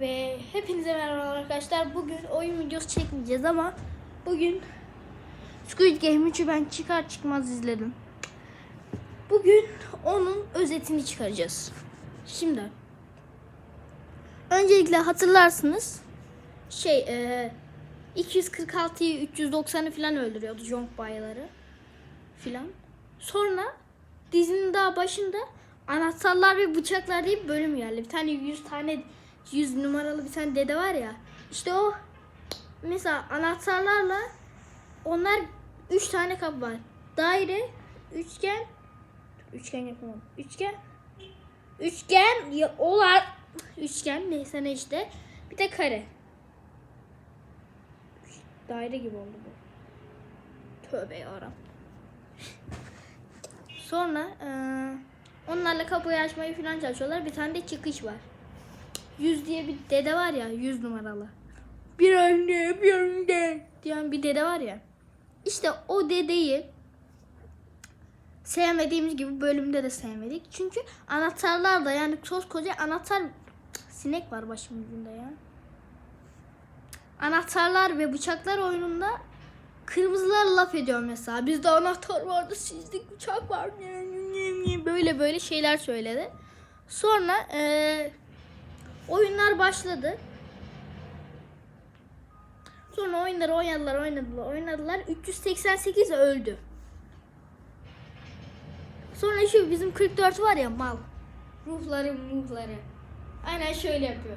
Ve hepinize merhaba arkadaşlar. Bugün oyun videosu çekmeyeceğiz ama bugün Squid Game 3'ü ben çıkar çıkmaz izledim. Bugün onun özetini çıkaracağız. Şimdi öncelikle hatırlarsınız şey e, 246'yı 390'ı falan öldürüyordu Jong bayları filan. Sonra dizinin daha başında anahtarlar ve bıçaklar diye bir bölüm geldi. Bir tane 100 tane 100 numaralı bir tane dede var ya. İşte o mesela anahtarlarla onlar 3 tane kapı var. Daire, üçgen, üçgen yapamam. Üçgen, üçgen ya, olar üçgen neyse ne işte. Bir de kare. Daire gibi oldu bu. Tövbe yarabbim. Sonra eee, onlarla kapıyı açmayı falan çalışıyorlar. Bir tane de çıkış var. Yüz diye bir dede var ya, yüz numaralı. Bir anne, bir anne diyen bir dede var ya. İşte o dedeyi sevmediğimiz gibi bölümde de sevmedik. Çünkü anahtarlar da yani koskoca anahtar sinek var başımın ucunda ya. Anahtarlar ve bıçaklar oyununda kırmızılar laf ediyor mesela. Bizde anahtar vardı, sizde bıçak var. Böyle böyle şeyler söyledi. Sonra eee, oyunlar başladı. Sonra oyunları oynadılar, oynadılar, oynadılar. 388 öldü. Sonra şu bizim 44 var ya mal. Ruhları ruhları. Aynen şöyle yapıyor.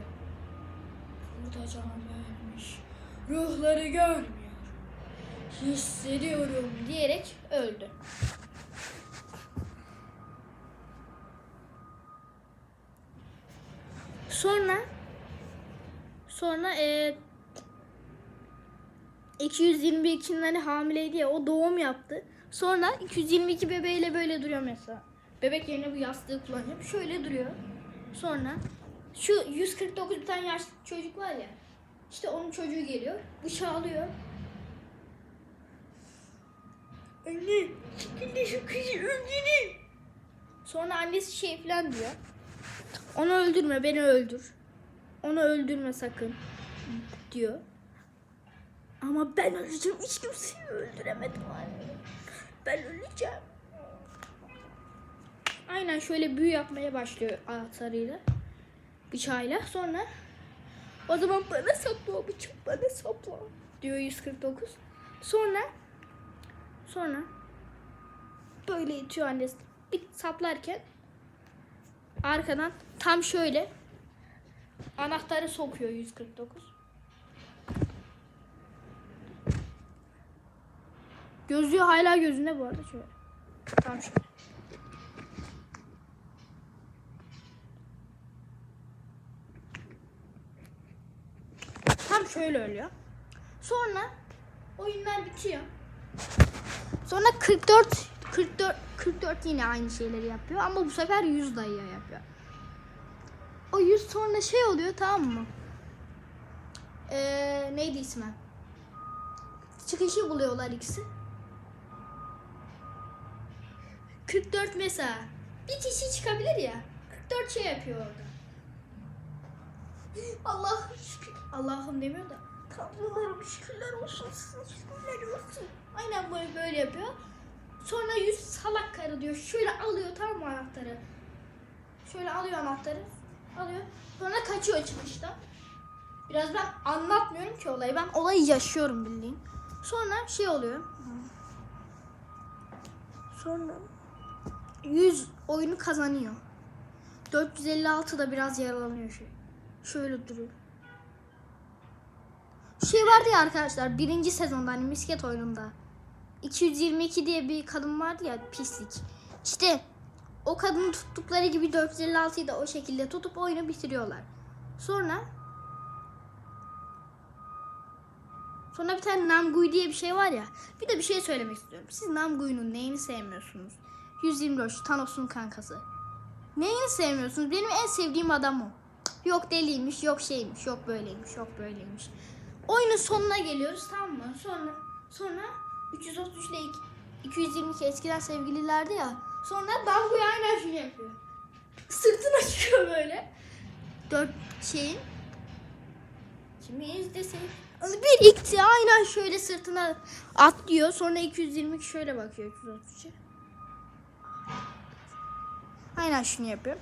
Burada can vermiş. Ruhları görmüyor. Hissediyorum diyerek öldü. Sonra sonra e, 222'nin hani hamileydi ya o doğum yaptı. Sonra 222 bebeğiyle böyle duruyor mesela. Bebek yerine bu yastığı kullanıyor. Şöyle duruyor. Sonra şu 149 bir tane yaşlı çocuk var ya. İşte onun çocuğu geliyor. Bıçağı alıyor. Anne, şimdi şu kızı öldürün. Sonra annesi şey falan diyor. Onu öldürme, beni öldür. Onu öldürme sakın diyor. Ama ben öleceğim. Hiç kimseyi öldüremedim anne. Ben öleceğim. Aynen şöyle büyü yapmaya başlıyor anahtarıyla. Bıçağıyla. Sonra o zaman bana sapla o bıçak bana sapla diyor 149. Sonra sonra böyle itiyor annesi. Bir saplarken arkadan tam şöyle anahtarı sokuyor 149. Gözlüğü hala gözünde bu arada şöyle. Tam şöyle. Tam şöyle ölüyor. Sonra oyunlar bitiyor. Sonra 44 44 44 yine aynı şeyleri yapıyor ama bu sefer 100 dayıya yapıyor. O 100 sonra şey oluyor tamam mı? Ee, neydi ismi? Çıkışı buluyorlar ikisi. 44 mesela. Bir kişi çıkabilir ya. 44 şey yapıyor orada. Allah şükür. Allah'ım demiyor da. Tanrılarım şükürler olsun. Şükürler olsun. Aynen böyle böyle yapıyor. Sonra yüz salak karı diyor. Şöyle alıyor tamam mı anahtarı? Şöyle alıyor anahtarı. Alıyor. Sonra kaçıyor çıkışta. Biraz ben anlatmıyorum ki olayı. Ben olayı yaşıyorum bildiğin. Sonra şey oluyor. Sonra 100 oyunu kazanıyor. 456 da biraz yaralanıyor şey. Şöyle duruyor. Şey vardı ya arkadaşlar birinci sezonda hani misket oyununda. 222 diye bir kadın vardı ya pislik. İşte o kadını tuttukları gibi 456'yı da o şekilde tutup oyunu bitiriyorlar. Sonra Sonra bir tane Namgui diye bir şey var ya. Bir de bir şey söylemek istiyorum. Siz Namgui'nin neyini sevmiyorsunuz? 124 Thanos'un kankası. Neyini sevmiyorsunuz? Benim en sevdiğim adam o. Yok deliymiş, yok şeymiş, yok böyleymiş, yok böyleymiş. Oyunun sonuna geliyoruz tamam mı? Sonra sonra 333 ile 222 eskiden sevgililerdi ya. Sonra Namgui aynen şunu yapıyor. Sırtına çıkıyor böyle. Dört şeyin ikimiz de seni. Bir ikti aynen şöyle sırtına atlıyor. Sonra 222 şöyle bakıyor 233'e. Aynen şunu yapıyor.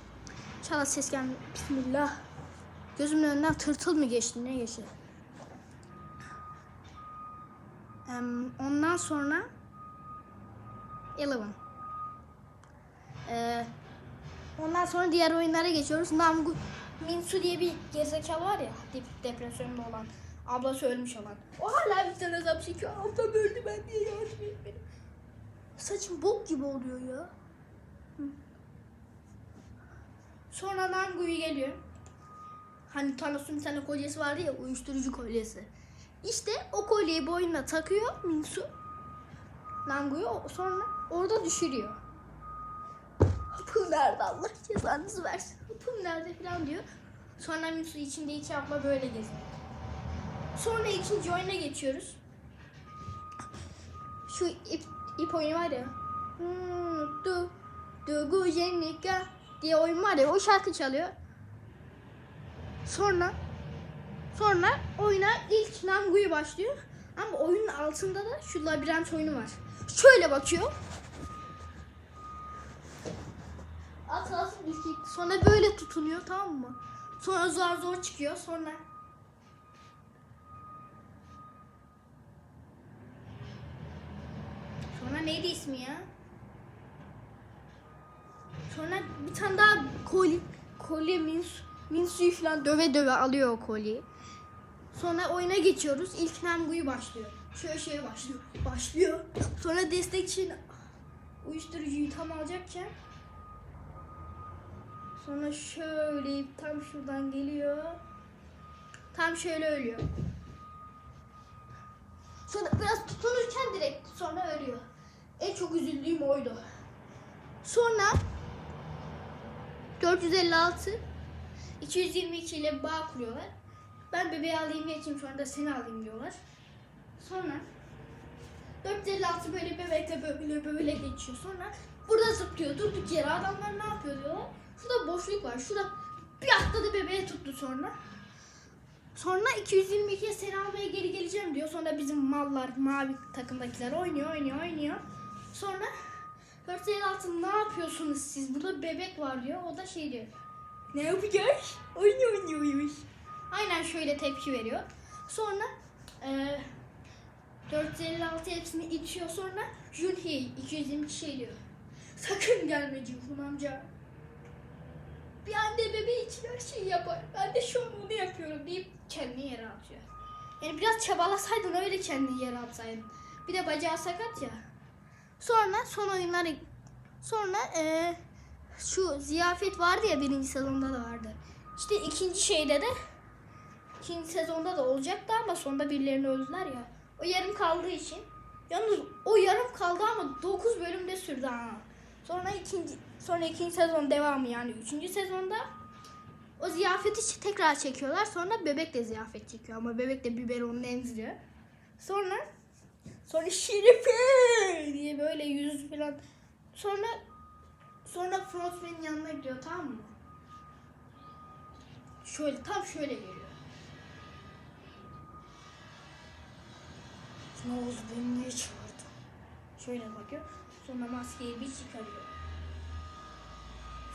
Çala ses gelmiyor. Bismillah. Gözümün önünden tırtıl mı geçti ne geçti? Ondan sonra Eleven. Ee, ondan sonra diğer oyunlara geçiyoruz. Namgu Minsu diye bir gerizekalı var ya dep- depresyonda olan. Ablası ölmüş olan. O hala bir tane azap çekiyor. Ablam öldü ben diye yardım et. Saçım bok gibi oluyor ya. Sonra Namgu'yu geliyor. Hani Thanos'un bir tane kolyesi vardı ya uyuşturucu kolyesi. İşte o kolyeyi boynuna takıyor Minsu. Namgu'yu sonra orada düşürüyor. Hapım nerede Allah cezanızı versin. Hapım nerede falan diyor. Sonra Minsu içinde iki abla böyle geziyor. Sonra ikinci oyuna geçiyoruz. Şu ip, ip oyunu var ya. Hmm, Du, du, gu, jenika diye oyun var ya o şarkı çalıyor. Sonra sonra oyuna ilk Namgu'yu başlıyor. Ama oyunun altında da şu labirent oyunu var. Şöyle bakıyor. At alsın düşecek. Sonra böyle tutunuyor tamam mı? Sonra zor zor çıkıyor. Sonra Sonra neydi ismi ya? Sonra bir tane daha kolye, kolye Minsu, Minsu'yu falan döve döve alıyor o kolyeyi. Sonra oyuna geçiyoruz. İlk Namgu'yu başlıyor. Şöyle şöyle başlıyor. Başlıyor. Sonra destek için uyuşturucuyu tam alacakken sonra şöyle tam şuradan geliyor. Tam şöyle ölüyor. Sonra biraz tutunurken direkt sonra ölüyor. En çok üzüldüğüm oydu. Sonra 456 222 ile bağ kuruyorlar. Ben bebeği alayım geçeyim sonra da seni alayım diyorlar. Sonra 456 böyle bebekle böyle böyle geçiyor. Sonra burada zıplıyor durduk yere adamlar ne yapıyor diyorlar. Şurada boşluk var. Şurada bir atladı bebeği tuttu sonra. Sonra 222'ye seni almaya geri geleceğim diyor. Sonra bizim mallar mavi takımdakiler oynuyor oynuyor oynuyor. Sonra 456 ne yapıyorsunuz siz? Burada bebek var diyor. O da şey diyor. Ne yapacağız? Oyun oynuyoruz. Aynen şöyle tepki veriyor. Sonra e, 456 hepsini içiyor sonra Junhei 222 şey diyor. Sakın gelme Cihun amca. Bir anne bebeği için her şeyi yapar. Ben de şu an onu yapıyorum deyip kendini yere atıyor. Yani biraz çabalasaydın öyle kendini yere atsaydın. Bir de bacağı sakat ya. Sonra son oyunlara sonra eee, şu ziyafet vardı ya birinci sezonda da vardı. İşte ikinci şeyde de ikinci sezonda da olacaktı ama sonunda birilerini öldüler ya. O yarım kaldığı için. Yalnız o yarım kaldı ama 9 bölümde sürdü ha. Sonra ikinci sonra ikinci sezon devamı yani üçüncü sezonda o ziyafeti tekrar çekiyorlar. Sonra bebek de ziyafet çekiyor ama bebek de biberonunu emziriyor. Sonra sonra Şerife diye böyle yüz falan. Sonra sonra Frontman'in yanına gidiyor tamam mı? Şöyle tam şöyle geliyor. Ne oldu beni niye çağırdın? Şöyle bakıyor. Sonra maskeyi bir çıkarıyor.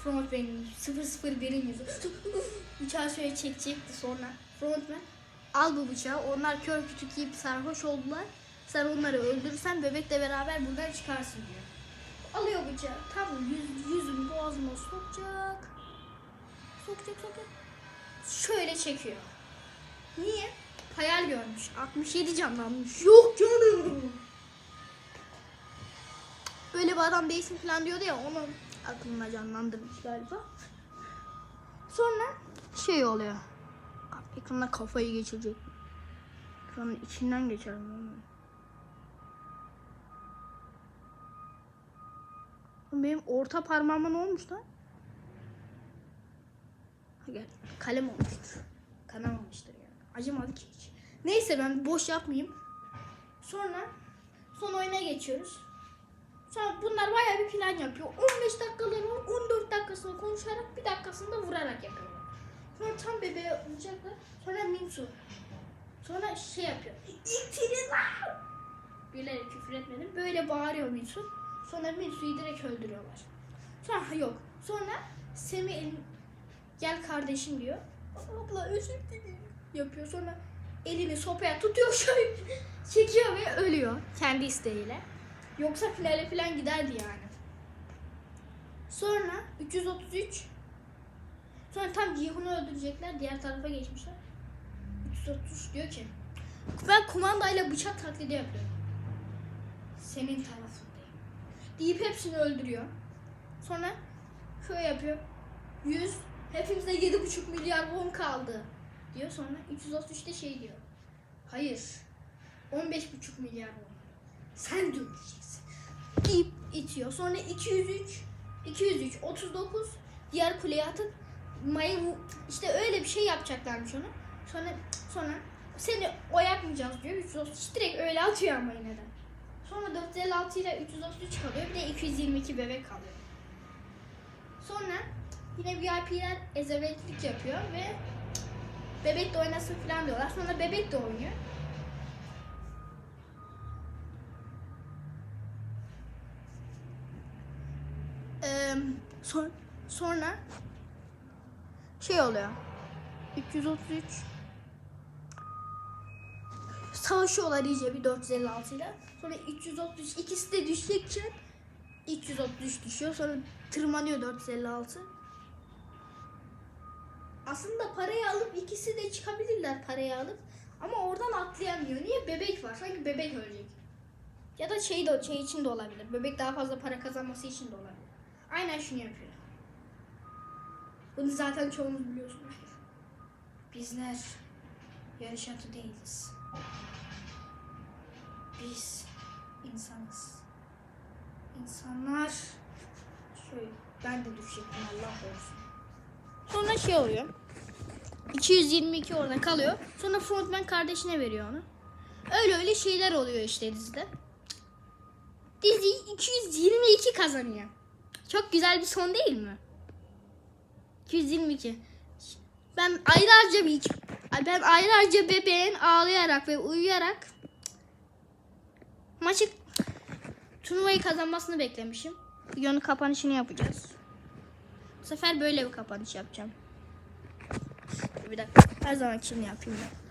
Frontman 001'in yüzü. Bıçağı şöyle çekecekti sonra. Frontman al bu bıçağı. Onlar kör kütük yiyip sarhoş oldular. Sen onları öldürürsen bebekle beraber buradan çıkarsın diyor. Alıyor bıçağı. Tam yüz, yüzün boğazına sokacak. Sokacak sokacak. Şöyle çekiyor. Niye? Hayal görmüş. 67 canlanmış. Yok canım. Böyle bir adam değilsin falan diyordu ya onu aklına canlandırmış galiba. Sonra şey oluyor. Ekrana kafayı geçirecek. Ekranın içinden geçer. Benim orta parmağıma ne olmuş lan? Kalem olmuştur. Kanamamıştır. Acımadı ki hiç. Neyse ben boş yapmayayım. Sonra son oyuna geçiyoruz. Sonra bunlar bayağı bir plan yapıyor. 15 dakikaları var. 14 dakikasını konuşarak bir dakikasını da vurarak yapıyorlar. Sonra tam bebeğe olacaklar. Sonra Minsu. Sonra şey yapıyor. Lan! Birileri küfür etmedim. Böyle bağırıyor Mitsu. Sonra Mitsu'yu direkt öldürüyorlar. Sonra yok. Sonra elin, gel kardeşim diyor. Abla özür dilerim yapıyor. Sonra elini sopaya tutuyor şöyle çekiyor ve ölüyor kendi isteğiyle. Yoksa finale falan giderdi yani. Sonra 333 Sonra tam Cihun'u öldürecekler. Diğer tarafa geçmişler. 333 diyor ki ben kumandayla bıçak taklidi yapıyorum. Senin tarafındayım. Deyip hepsini öldürüyor. Sonra şöyle yapıyor. 100 hepimize 7,5 milyar won kaldı diyor. Sonra 333'te şey diyor. Hayır. 15,5 milyar won. Sen döneceksin. Deyip itiyor. Sonra 203 203 39 diğer kuleye atıp Mayı vu- işte öyle bir şey yapacaklarmış onu. Sonra sonra seni o yapmayacağız diyor. 333 direkt öyle atıyor ama yine. Sonra 456 ile 333 kalıyor. Bir de 222 bebek kalıyor. Sonra yine VIP'ler ezevetlik yapıyor ve bebek de oynasın falan diyorlar. Sonra bebek de oynuyor. Son- sonra şey oluyor. 333 savaşıyorlar iyice bir 456 ile. Sonra 333 ikisi de düşecekken 333 düşüyor. Sonra tırmanıyor 456. Aslında parayı alıp ikisi de çıkabilirler parayı alıp. Ama oradan atlayamıyor. Niye? Bebek var. Sanki bebek ölecek. Ya da şey de şey için de olabilir. Bebek daha fazla para kazanması için de olabilir. Aynen şunu yapıyor. Bunu zaten çoğunuz biliyorsunuz. Bizler yarış atı değiliz. Biz insanız. İnsanlar şöyle ben de düşecektim Allah korusun. Sonra şey oluyor. 222 orada kalıyor. Sonra frontman kardeşine veriyor onu. Öyle öyle şeyler oluyor işte dizide. Dizi 222 kazanıyor. Çok güzel bir son değil mi? 222. Ben aylarca bir ben aylarca bebeğin ağlayarak ve uyuyarak maçı turnuvayı kazanmasını beklemişim. Videonun kapanışını yapacağız. Sefer böyle bir kapanış yapacağım. Bir dakika. Her zaman şimdi yapayım ben.